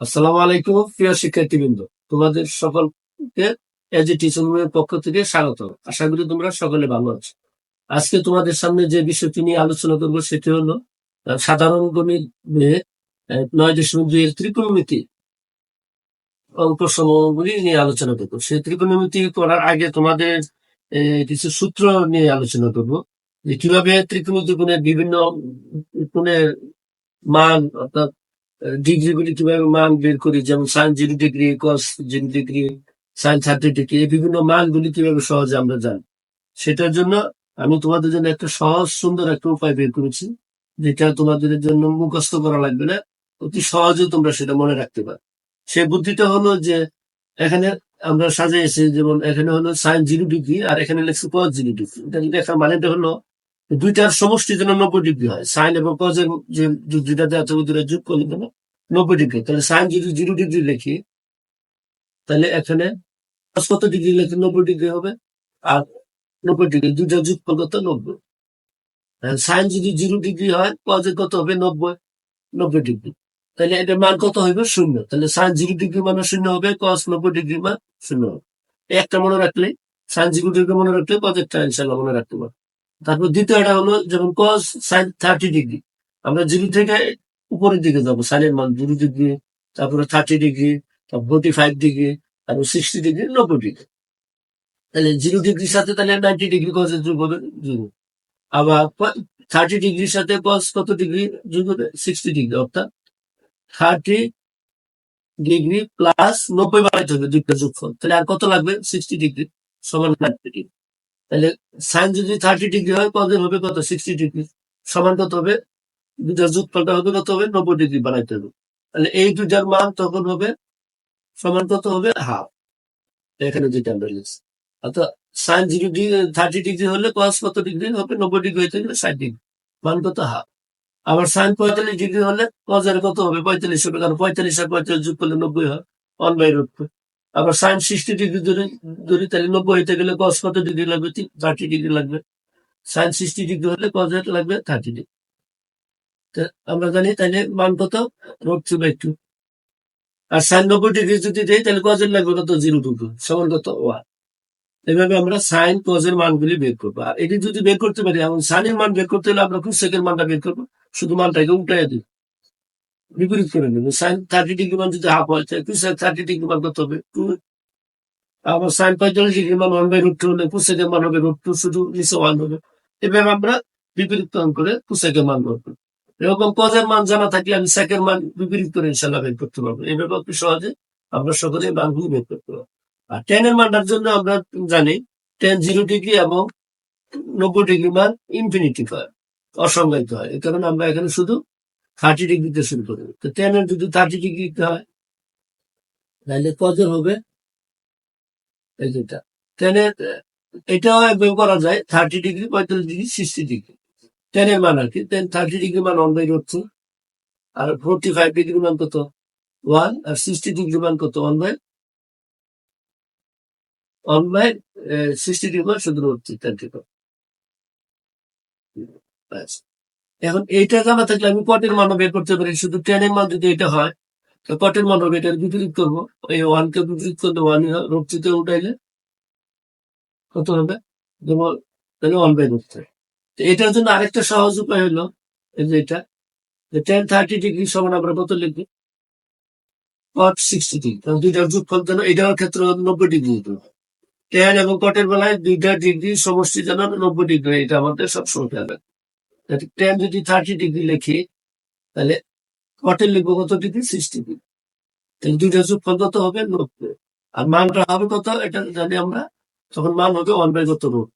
আসসালামু আলাইকুম, প্রিয় শিক্ষার্থীবৃন্দ। তোমাদের সকলকে এজ এ টিচার পক্ষ থেকে স্বাগত। আশা করি তোমরা সকলে ভালো আছো। আজকে তোমাদের সামনে যে বিষয়টি নিয়ে আলোচনা করব সেটি হলো সাধারণ গণিত নয় দশমিক দুই এর ত্রিকোণমিতি অঙ্ক সমূহগুলি নিয়ে আলোচনা করব। সেই ত্রিকোণমিতি করার আগে তোমাদের কিছু সূত্র নিয়ে আলোচনা করব যে কীভাবে ত্রিকোণমিতি গুণের বিভিন্ন গুণের মান অর্থাৎ ডিগ্রি গুলি কীভাবে মান বের করি? যেমন sine zero degree cos zero degree sine thirty degree এই বিভিন্ন মানগুলি কীভাবে সহজে আমরা জানি? সেটার জন্য আমি তোমাদের জন্য একটা সহজ, সুন্দর একটা উপায় বের করেছি, যেটা তোমাদের জন্য মুখস্থ করা লাগবে না। অতি সহজে তোমরা সেটা মনে রাখতে পারো। সেই বুদ্ধিটা হলো যে, এখানে আমরা সাজিয়েছি যেমন এখানে হলো সাইন জিরো ডিগ্রি আর এখানে লেখছি কস জিরো ডিগ্রি এটা লেখার মানেটা হলো দুইটার সমষ্টি যেন নব্বই ডিগ্রি হয়। সাইন এবং কজের যে দুইটা দেওয়া ওই দুটা যোগ করলে যেন নব্বই ডিগ্রি। তাহলে সাইন যদি জিরো ডিগ্রি লিখি, তাহলে এখানে কত ডিগ্রি লিখে নব্বই ডিগ্রি হবে? আর নব্বই ডিগ্রি, দুইটা যোগ করলে তো নব্বই। সাইন যদি জিরো ডিগ্রি হয় কজের কত হবে? নব্বই। নব্বই ডিগ্রি। তাহলে এটার মান কত হবে শূন্য। তাহলে সাইন জিরো ডিগ্রি মানে শূন্য হবে কস নব্বই ডিগ্রি মান শূন্য হবে। একটা মনে রাখলে সাইন জিরো ডিগ্রি মনে রাখলে কজেরটা ইনশাল্লাহ মনে রাখতে পারবে। তারপর দ্বিতীয়টা হলো যেমন কস সাইন থার্টি ডিগ্রি আমরা জিরো থেকে উপরের দিকে যাব সাইনের মান জিরো ডিগ্রি তারপরে থার্টি ডিগ্রি তারপর ফোর্টি ফাইভ ডিগ্রি তারপর সিক্সটি ডিগ্রি নব্বই ডিগ্রি তাহলে জিরো ডিগ্রির সাথে তাহলে নাইনটি ডিগ্রি কসের যোগ হবে জিরো আবার থার্টি ডিগ্রির সাথে কস কত ডিগ্রি যোগ হবে? সিক্সটি ডিগ্রি অর্থাৎ থার্টি ডিগ্রি প্লাস নব্বই বাড়াইতে হবে দুইটা যোগফল। তাহলে আর কত লাগবে? সিক্সটি ডিগ্রি সমান নাইনটি ডিগ্রি তাহলে সাইন যদি থার্টি ডিগ্রি হয় কদের হবে কত? সিক্সটি ডিগ্রি সমান কত হবে? দুটা যোগফলটা হবে, কত হবে? নব্বই ডিগ্রি বানাইতে হবে। তাহলে এই দুটার মান তখন হবে, সমান কত হবে? হাফ এখানে যেটা আমরা লিখছি। অর্থাৎ sine zero degree thirty degree হলে কস কত ডিগ্রি হবে? নব্বই ডিগ্রি হইতে গেলে ষাট ডিগ্রি মান কত? হাফ আবার সাইন পঁয়তাল্লিশ ডিগ্রি হলে কজের কত হবে? পঁয়তাল্লিশ হবে। কারণ পঁয়তাল্লিশ আর পঁয়তাল্লিশ যোগ করলে নব্বই হয়। ওয়ান বাই রুট আবার সায়েন্স সিক্সটি ডিগ্রি ধরে, ধরি তাহলে নব্বই হইতে গেলে কস কত ডিগ্রি লাগবে? থার্টি ডিগ্রি লাগবে। সায়েন্স সিক্সটি ডিগ্রি হলে কজের লাগবে থার্টি ডিগ্রি আমরা জানি তাহলে মান কত? রোড টু বাই টু আর সাইন নব্বই ডিগ্রি যদি দেয় তাহলে কজের লাগবে কত? জিরো টু টু সমান কত? ওয়ান এভাবে আমরা সাইন কজের মানগুলি বের করব। আর এটি যদি বের করতে পারি এখন সাইনের মান বের করতে হলে আমরা কুসেকের মানটা বের করব। শুধু মানটাকে উল্টাই দিই বিপরীত করে নেব। সাইন থার্টি ডিগ্রি মান যদি হাফ হয়, তাহলে কুসেক থার্টি ডিগ্রি মান কত হবে। টু। আবার সাইন পঁয়তাল্লিশ ডিগ্রি মান ওয়ান বাই রুট টু হলে কুসেকের মান হবে রুট টু শুধু নিচে ওয়ান হবে। এভাবে আমরা বিপরীত করে কুসেকের মান করব। এরকম কজের মান জানা থাকলে আমি সেকের মান বিপরীত করে ইনশাল্লাহ বের করতে পারব। এইভাবে অতি সহজে আমরা সকলে মানগুলি বের করতে পারব। আর টেনের মানটার জন্য আমরা জানি টেন জিরো ডিগ্রি এবং নব্বই ডিগ্রি মান ইনফিনিটি হয়, অসংজ্ঞায়িত হয়। এই কারণে আমরা এখানে শুধু থার্টি ডিগ্রিতে শুরু করি তো টেনের যদি থার্টি ডিগ্রিতে হয়, তাহলে কজের হবে? এই যেটা টেনের এটাও একভাবে করা যায় থার্টি ডিগ্রি, পঁয়তাল্লিশ ডিগ্রি সিক্সটি ডিগ্রি। টেনের মান আর কি টেন থার্টি ডিগ্রি মান ওয়ান বাই আর ফোরটি ফাইভ ডিগ্রি মান কত? ওয়ান আর সিক্সটি ডিগ্রি মান কত? One by one by sixty degree মান শুধু টু টেন ব্যাস। এখন এইটা জানা থাকলে আমি কটের মানও বের করতে পারি, শুধু টেনের মান যদি এটা হয়, তো কটের মান হবে এটার বিপরীত করব। এই ওয়ান কে বিপরীত করলে ওয়ান রোড টুতে উঠাইলে কত হবে? যেমন, তাহলে ওয়ান বাই থ্রি তো এটার জন্য আরেকটা সহজ উপায় হলো, এই যে এটা, যে টেন থার্টি ডিগ্রি সমান আমরা কত লিখব? কট সিক্সটি ডিগ্রি কারণ দুইটার যোগফল যেন এটার ক্ষেত্রে নব্বই ডিগ্রি হতো টেন এবং কটের বেলায় দুইটা ডিগ্রি সমষ্টি যেন নব্বই ডিগ্রি এটা আমাদের সবসময় খেয়াল টেন যদি থার্টি ডিগ্রি লিখি, তাহলে কটের লিখব, কত ডিগ্রি সিক্সটি ডিগ্রি তাহলে দুইটার যোগফল কত হবে? নব্বই। আর মানটা হবে কত? এটা জানি আমরা, তখন মান হবে ওয়ান বাই কত রোড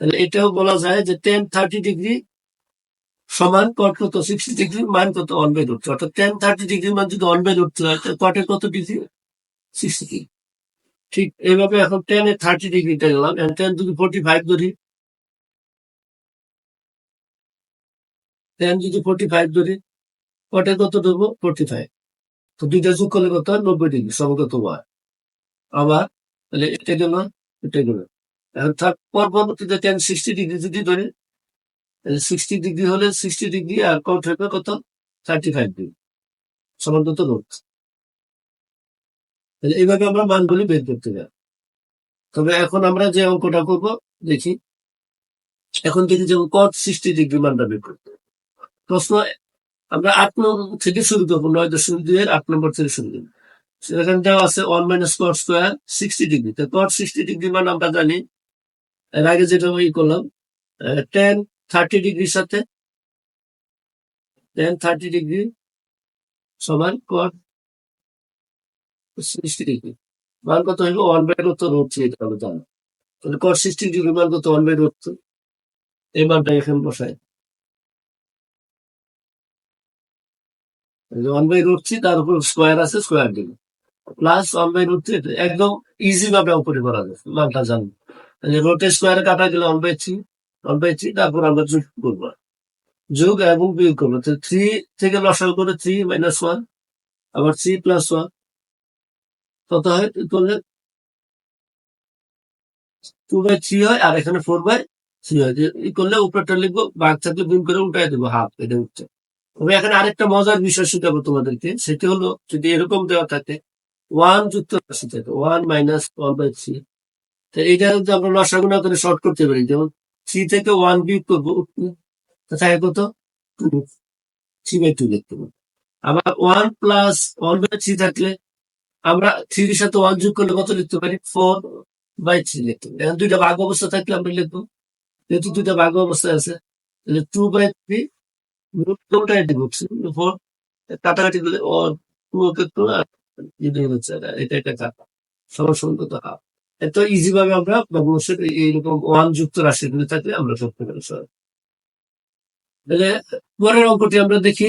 তাহলে এটাও বলা যায় যে টেন থার্টি ডিগ্রি সমান কট কত? সিক্সটি ডিগ্রি মান কত? ওয়ান বাই অর্থাৎ টেন থার্টি ডিগ্রি মান যদি ওয়ান বাই রুট হয় কটের কত ডিগ্রি সিক্সটি ঠিক এইভাবে এখন টেন থার্টি ডিগ্রিটা গেলাম টেন যদি ফোর্টি ফাইভ ধরি টেন যদি ফোর্টি ফাইভ ধরি কটের কত ধরবো? ফোর্টি ফাইভ তো দুইটা যোগ করলে কত? হয় নব্বই ডিগ্রি সমকত হয় আবার তাহলে এটা গেল এটা গেল। এখন থাক, পরবর্তীতে টেন সিক্সটি ডিগ্রি যদি ধরি, তাহলে সিক্সটি ডিগ্রি হলে সিক্সটি ডিগ্রি আর কট থাকবে কত? Thirty five degree. সমান কত রোড তাহলে এইভাবে আমরা মানগুলি বের করতে পারি। তবে এখন আমরা যে অঙ্কটা করব, দেখি। এখন দেখি যে কট সিক্সটি ডিগ্রি মানটা বের করতে। প্রশ্ন, আমরা আট নম্বর থেকে শুরু করব, নয় দশমিক দুই এর আট নম্বর থেকে শুরু করব। সেখানে দেওয়া আছে one minus cot square sixty degree তো কট সিক্সটি ডিগ্রি মান আমরা জানি, এর আগে যেটা ই করলাম টেন থার্টি ডিগ্রির সাথে টেন থার্টি ডিগ্রি সমান কট সিক্সটি ডিগ্রি মান কত হইব? ওয়ান বাই রোড তো রোড এটা আমরা জানি। তাহলে কট সিক্সটি ডিগ্রি মান কত? ওয়ান বাই রোড এই মানটা এখানে বসায় ওয়ান বাই রুট থ্রি তার উপর স্কোয়ার আছে স্কোয়ার দিল। Plus one by root three একদম ইজি ভাবে অপরে করা যায়, মানটা জানি রোটের স্কোয়ারে কাটা গেলে one by three one by three তারপর আমরা যোগ করব। যোগ এবং বিয়োগ করব থ্রি থেকে লসাল করে থ্রি মাইনাস ওয়ান আবার থ্রি প্লাস ওয়ান কত হয়? করলে টু বাই থ্রি হয়, আর এখানে ফোর বাই থ্রি হয়। করলে উপরটা লিখব বাঘ থাকলে গুণ করে উল্টাই দেবো হাফ এটা উঠছে তবে এখানে আরেকটা মজার বিষয় শেখাবো তোমাদেরকে। সেটা হলো, যদি এরকম দেওয়া থাকে ওয়ান যুক্ত থাকে one minus one by three তো এইটা যদি আমরা লসাগুনা করে শর্ট করতে পারি, যেমন থ্রি থেকে ওয়ান বিয়োগ করব থাকে কত? থ্রি বাই টু লিখতে পারি আবার one plus one by three থাকলে আমরা থ্রির সাথে ওয়ান যোগ করলে কত লিখতে পারি? ফোর বাই থ্রি লিখতে পারি। দুইটা ভাগ অবস্থা থাকলে আমরা লিখব। যেহেতু দুইটা ভাগ অবস্থা আছে, তাহলে টু বাই থ্রি দিব ফোর কাটাকাটি দিলে ওকে টু হচ্ছে এটা এটা কাটা সবার সঙ্গে হাফ এত ইজি ভাবে আমরা এইরকম ওয়ান যুক্ত রাশিগুলি থাকলে আমরা করতে পারি তাহলে পরের অঙ্কটি আমরা দেখি।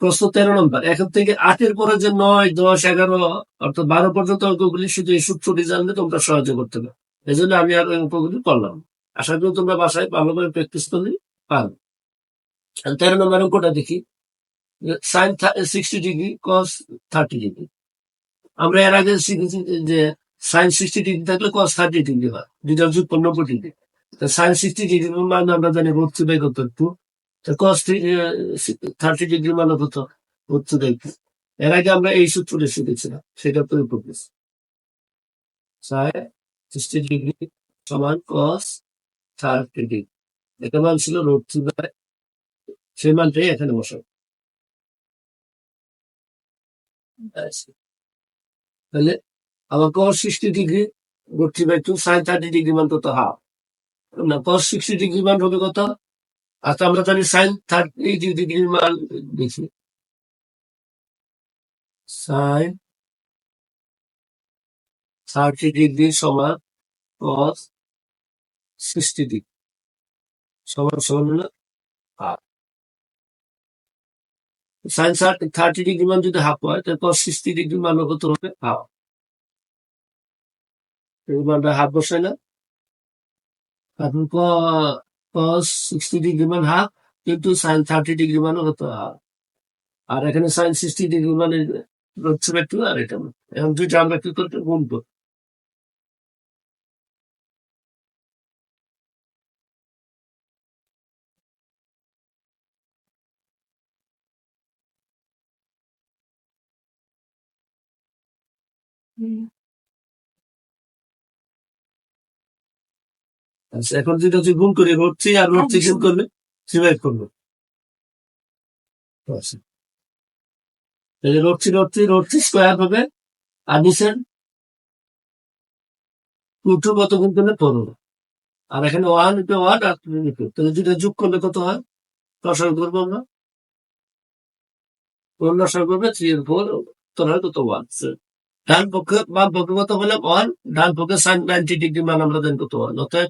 প্রশ্ন তেরো নম্বর, এখন থেকে আটের পরে যে নয়, দশ, এগারো, অর্থাৎ বারো পর্যন্ত অঙ্কগুলি শুধু এই সূত্রটি জানলে তোমরা সহজে করতে পারো। এই জন্য আমি আর অঙ্কগুলি করলাম। আশা করি তোমরা বাসায় ভালোভাবে প্র্যাকটিস করলে পারো আর তেরো নম্বর অঙ্কটা দেখি। Sine sixty degree cos thirty degree আমরা এর আগে শিখেছি যে সাইন সিক্সটি ডিগ্রি থাকলে কস থার্টি ডিগ্রি হয়। দুইটা যুগ নব্বই ডিগ্রি সাইন সিক্সটি ডিগ্রি মানে আমরা জানি টু। বাই কত একটু কস থার্টি ডিগ্রি মানে রোড টু। বাই এর আগে আমরা এই সূত্রটা শিখেছিলাম, সেটা প্রয়োগ করতেছি সাইন সিক্সটি ডিগ্রি সমান কস থার্টি ডিগ্রি এটা মান ছিল রোড টু বাই সেই মানটাই এখানে আচ্ছা। তাহলে আমার cos sixty degree root by two sine thirty degree মান কত হাফ না কস সিক্সটি ডিগ্রি মান হবে কত আচ্ছা আমরা জানি সাইন থার্টি ডিগ্রি মান দেখি সাইন থার্টি ডিগ্রি সমান কস সিক্সটি ডিগ্রি সমান সমান হলো হাফ সাইন থার্টি ডিগ্রি মান যদি হাফ হয়, তাহলে কস সিক্সটি ডিগ্রি মান কত হবে হাফ। মানটা হাফ বসাই না। এখন কস সিক্সটি ডিগ্রি মান হাফ, কিন্তু সাইন থার্টি ডিগ্রি মান কত হাফ? আর এখানে সাইন সিক্সটি ডিগ্রি মানে হচ্ছে একটু, আর এটা এখন দুইটা আমরা কি করতে গুণ আচ্ছা এখন যেটা হচ্ছে গুণ করে থ্রি আর রোড থ্রি গুণ করলে থ্রি বাই করব আচ্ছা। তাহলে root three root three root three square হবে। আর নিচের টু টু কত গুণ করলে পনেরো। আর এখানে ওয়ান ইন্টু ওয়ান আর টু ইন্টু তাহলে দুটা যোগ করলে কত হয়? দশার করব আমরা ফোর দশার করবে থ্রি এর ফোর তোর হয় কত? ওয়ান ডান পক্ষে বাম পক্ষে কত হলে ওয়ান ডান পক্ষে সাইন নাইনটি ডিগ্রি মান আমরা দেন কত ওয়ান অর্থাৎ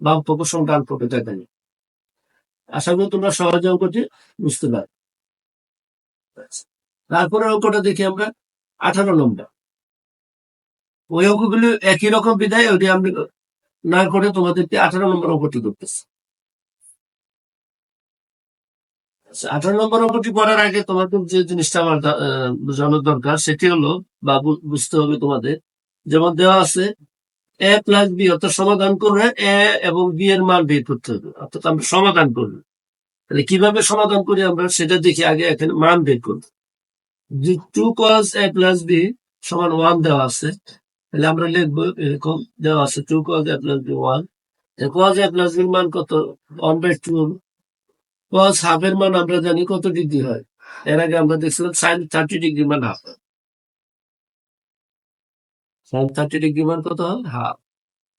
বাম পক্ষ সঙ্গে ডান পক্ষে দেখেন আশা করি তোমরা সহজে অঙ্কটি বুঝতে পারো তারপরে অঙ্কটা দেখি আমরা আঠারো নম্বর ওই অঙ্কগুলি একই রকম বিদায় ওইটি আমি না করে তোমাদেরকে আঠারো নম্বর অঙ্কটি করতেছি আচ্ছা, আঠারো নম্বর অঙ্কটি পড়ার আগে তোমাদের যে জিনিসটা আমার বোঝানোর দরকার, সেটি হলো বা বুঝতে হবে তোমাদের, যেমন দেওয়া আছে, এ প্লাস বি অর্থাৎ সমাধান করে এ এবং বি এর মান বের করতে হবে, অর্থাৎ আমরা সমাধান করব। তাহলে কীভাবে সমাধান করি আমরা, সেটা দেখি আগে এখানে মান বের করব। Two cos A plus B সমান ওয়ান দেওয়া আছে, তাহলে আমরা লিখব, এরকম দেওয়া আছে two cos A plus B one cos A plus বির মান কত? ওয়ান বাই টু কজ হাফের মান আমরা জানি কত ডিগ্রি হয়? এর আগে আমরা দেখছিলাম সাইন থার্টি ডিগ্রি মান হাফ সাইন থার্টি ডিগ্রি মান কত হয়? হাফ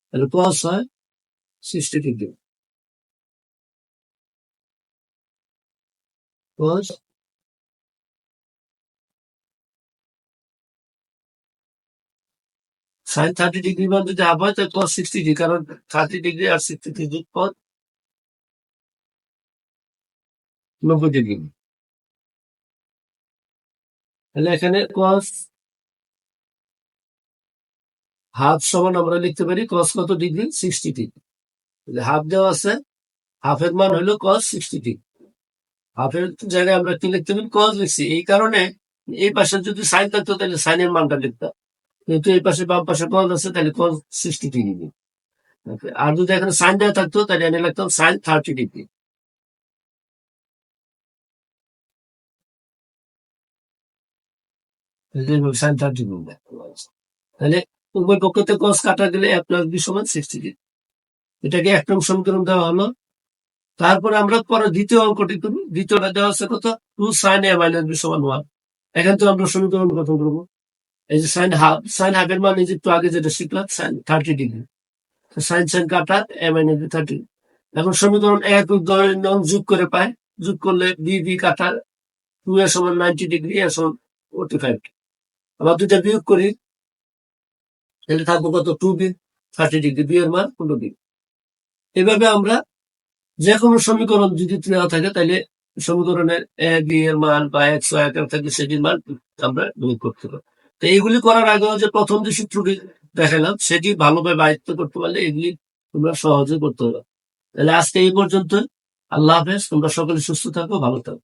তাহলে কজ হয় sixty degree. Cos sine thirty degree মান যদি হাফ হয়, তাহলে কজ সিক্সটি ডিগ্রি। কারণ থার্টি ডিগ্রি আর সিক্সটি ডিগ্রি পর নব্বই ডিগ্রি তাহলে এখানে কস হাফ সমান আমরা লিখতে পারি কস কত ডিগ্রি সিক্সটি ডিগ্রি হাফ দেওয়া আছে হাফের মান হলো কস সিক্সটি ডিগ্রি হাফের জায়গায় আমরা কি লিখতে পারি? কস লিখছি। এই কারণে এই পাশে যদি সাইন থাকতো, তাহলে সাইনের মানটা লিখতাম। কিন্তু এই পাশে বাম পাশে কস আছে, তাহলে কস সিক্সটি ডিগ্রি আর যদি এখানে সাইন দেওয়া থাকতো, তাহলে আমি লিখতাম sine thirty degree sine thirty degree তাহলে উভয় পক্ষতে কস কাটা গেলে এক প্লাস বি সমান সিক্সটি ডিগ্রি এটাকে এক নং সমীকরণ দেওয়া হলো। তারপরে আমরা পরে দ্বিতীয় অঙ্কটি করি। দ্বিতীয়টা দেওয়া আছে কত? Two sine A minus B সমান ওয়ান এখান থেকে আমরা সমীকরণ গঠন করব। এই যে সাইন হাফ সাইন হাফের মান এই যে একটু আগে যেটা শিখলাম sine thirty degree sine sine কাটা এ মাইনাস বি থার্টি এখন সমীকরণ এক নং যোগ করে পায় যোগ করলে বি বি কাটা টু এর সমান নাইনটি ডিগ্রি এর সমান ফোর্টি ফাইভ আবার দুইটা বিয়োগ করি, তাহলে থাকব কত? টু বি থার্টি ডিগ্রি বিয়ের মান পনেরো ডিগ্রি এভাবে আমরা যে কোনো সমীকরণ যদি দেওয়া থাকে, তাহলে সমীকরণের এ বি এর মান বা একশো এক থাকলে সেটির মান আমরা বিয়োগ করতে পারি। তো এইগুলি করার আগেও যে প্রথম যে সূত্রটি দেখালাম, সেটি ভালোভাবে আয়ত্ত করতে পারলে এগুলি তোমরা সহজে করতে পারো। তাহলে আজকে এই পর্যন্ত আল্লাহ হাফেজ, তোমরা সকলে সুস্থ থাকো, ভালো থাকো।